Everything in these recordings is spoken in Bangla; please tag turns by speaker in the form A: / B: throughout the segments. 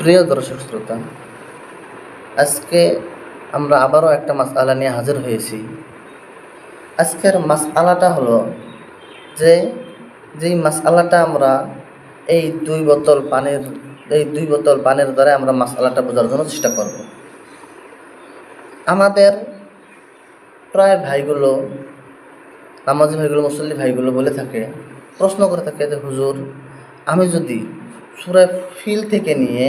A: প্রিয় দর্শক শ্রোতা, আজকে আমরা আবারও একটা মাসআলা নিয়ে হাজির হয়েছি। আজকের মাসআলাটা হলো যে, যেই মাসআলাটা আমরা এই দুই বোতল পানির, এই দুই বোতল পানির দ্বারা আমরা মাসআলাটা বোঝার জন্য চেষ্টা করব। আমাদের প্রায় ভাইগুলো, নামাজি ভাইগুলো, মুসল্লি ভাইগুলো বলে থাকে, প্রশ্ন করে থাকে যে, হুজুর, আমি যদি সুরায় ফিল থেকে নিয়ে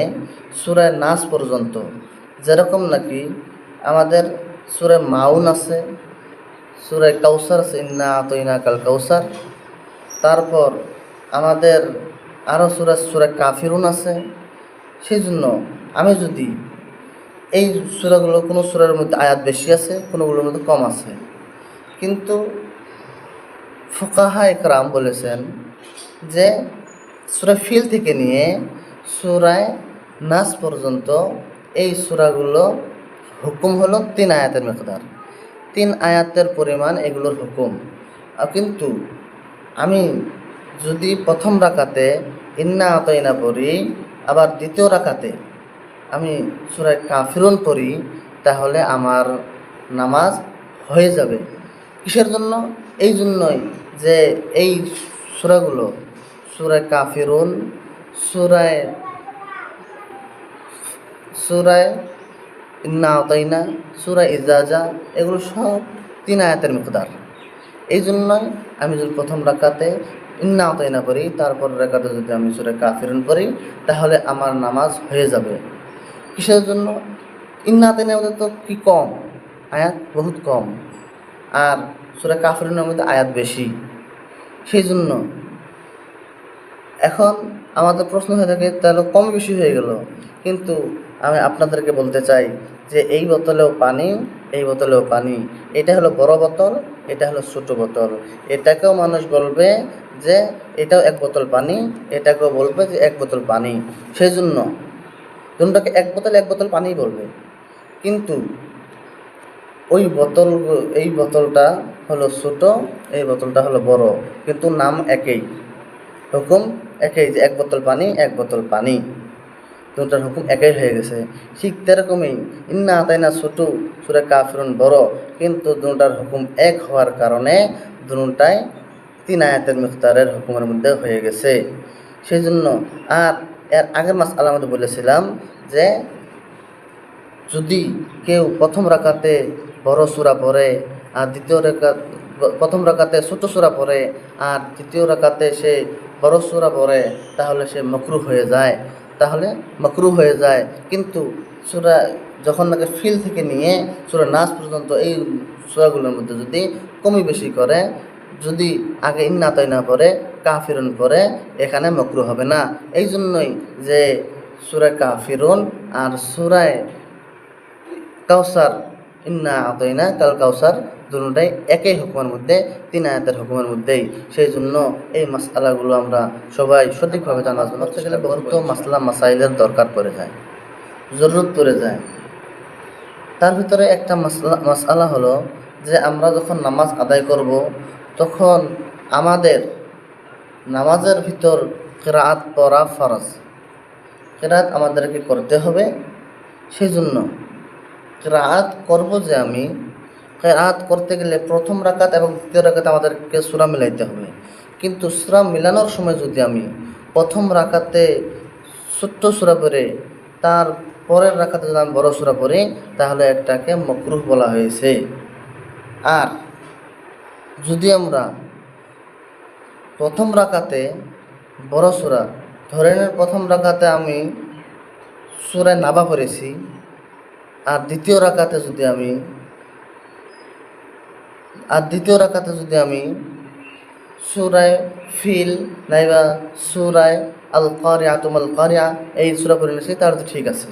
A: সুরায় নাচ পর্যন্ত, যেরকম নাকি আমাদের সুরায় মাউন আছে সুরায় কাউসার আছে, ইন্না আতইনা কাল কাউসার। তারপর আমাদের আরও সুরা সুরায় কাফিরুন আছে। সেই জন্য আমি যদি এই সুরাগুলো, কোনো সুরার মধ্যে আয়াত বেশি আছে, কোনোগুলোর মধ্যে কম আছে। কিন্তু ফুকাহা একরাম বলেছেন যে সুরা ফিল থেকে নিয়ে সুরায় নাস পর্যন্ত এই সুরাগুলো হুকুম হলো তিন আয়াতের মেকদার। তিন আয়াতের পরিমাণ এগুলোর হুকুম। কিন্তু আমি যদি প্রথম রাকাতে ইন্না আতইনা পড়ি, আবার দ্বিতীয় রাকাতে আমি সুরায় কাফিরুন পড়ি, তাহলে আমার নামাজ হয়ে যাবে। কিসের জন্য? এই জন্যই যে এই সুরাগুলো সুরায় কাফিরুন, সুরায় সুরায় ইন্না আতাইনা সুরা ইজাজা, এগুলো সব তিন আয়াতের মিকদার। এই জন্য আমি যদি প্রথম রাকাতে ইন্না আতাইনা পড়ি, তারপর রাকাতে যদি আমি সুরা কাফিরুন পড়ি, তাহলে আমার নামাজ হয়ে যাবে। কিসের জন্য? ইন্না আতাইনার মধ্যে তো কি কম? আয়াত বহুত কম। আর সুরা কাফিরুনের মধ্যে আয়াত বেশি। সেই জন্য এখন আমাদের প্রশ্ন হয়ে থাকে, তাহলে কম বেশি হয়ে গেল। কিন্তু আমি আপনাদেরকে বলতে চাই যে এই বোতলেও পানি, এই বোতলেও পানি। এটা হলো বড় বোতল, এটা হলো ছোট বোতল। এটাকেও মানুষ বলবে যে এটাও এক বোতল পানি, এটাকেও বলবে যে এক বোতল পানি। সেই জন্য দুটাকে এক বোতল এক বোতল পানিই বলবে। কিন্তু ওই বোতল, এই বোতলটা হলো ছোট, এই বোতলটা হলো বড়। কিন্তু নাম একই। হুকুম একই যে এক বোতল পানি, এক বোতল পানি। দুটার হুকুম একই হয়ে গেছে। ঠিক তেরকমই ইন্না আতাইনা ছোট সুরে কাফরুন বড়, কিন্তু দুটার হুকুম এক হওয়ার কারণে দুটাই তিন আয়াতের মিফতারের হুকুমের মধ্যে হয়ে গেছে। সেই জন্য আর এর আগের মাস আলামত বলেছিলাম যে, যদি কেউ প্রথম রাকাতে বড় সুরা পড়ে আর দ্বিতীয় রেখা প্রথম রাকাতে ছোট সুরা পড়ে আর তৃতীয় রাকাতে সে বড় সুরা পড়ে, তাহলে সে মকরু হয়ে যায়। তাহলে মকরু হয়ে যায়। কিন্তু সুরা যখন নাকি ফিল থেকে নিয়ে সুরা নাচ পর্যন্ত এই সুরাগুলোর মধ্যে যদি কমি বেশি করে, যদি আগে ইন্নাতই না পড়ে, কাফিরুন পড়ে, এখানে মকরু হবে না। এই জন্যই যে সুরায় কাফিরুন আর সুরায় কাউসার ইন্না আতইনা কাল কাউসার দুটাই একই হুকুমের মধ্যে, তিন আয়াতের হুকুমের মধ্যেই। সেই জন্য এই মাসালাগুলো আমরা সবাই সঠিকভাবে জানার জন্য গেলে বহুত মাসলা মাসাইলের দরকার পড়ে যায়, জরুরত পড়ে যায়। তার ভিতরে একটা মাসলা মাসালা হলো যে আমরা যখন নামাজ আদায় করব, তখন আমাদের নামাজের ভিতর কেরাত পড়া ফরজ। কেরাত আমাদেরকে করতে হবে। সেই জন্য কেরাত করব যে আমি কেরাত করতে গেলে প্রথম রাকাত এবং দ্বিতীয় রাকাতে আমাদেরকে সুরা মিলাইতে হবে। কিন্তু সুরা মিলানোর সময় যদি আমি প্রথম রাকাতে ছোট্ট সুরা পড়ে, তার পরের রাখাতে যদি আমি বড় সুরা পড়ি, তাহলে একটাকে মকরুহ বলা হয়েছে। আর যদি আমরা প্রথম রাকাতে বড় সুরা, ধরে প্রথম রাকাতে আমি সুরায় নাবা পড়েছি, আর দ্বিতীয় রাকাতে যদি আমি আর দ্বিতীয় রাকাতে যদি আমি সুরায় ফিল নাইবা সুরায় আল কারিয়া তুমাল কারিয়া এই সুরা পড়ে নিয়েছি তার তো ঠিক আছে।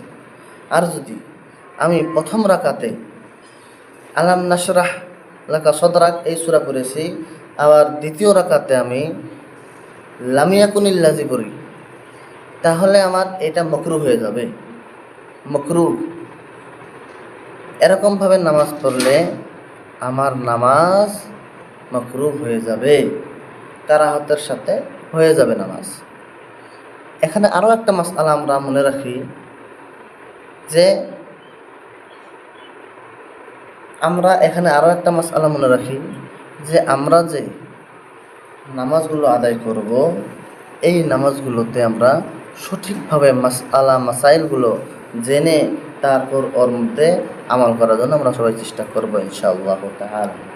A: আর যদি আমি প্রথম রাকাতে আলাম নাসরাহ লাকা সদরাক এই সুরা পড়েছি, আবার দ্বিতীয় রাকাতে আমি লামিয়াকুনিল্লাজি পড়ি, তাহলে আমার এটা মকরু হয়ে যাবে। মকরু। এরকমভাবে নামাজ পড়লে আমার নামাজ মকরু হয়ে যাবে কারাহতের সাথে হয়ে যাবে নামাজ। এখানে আরও একটা মাসালা আমরা মনে রাখি যে আমরা এখানে আরও একটা মাসালা মনে রাখি যে আমরা যে নামাজগুলো আদায় করব, এই নামাজগুলোতে আমরা সঠিকভাবে মাসালা মাসাইলগুলো জেনে তারপর ওর মধ্যে আমল করার জন্য আমরা সবাই চেষ্টা করব ইনশাআল্লাহ তাআলা।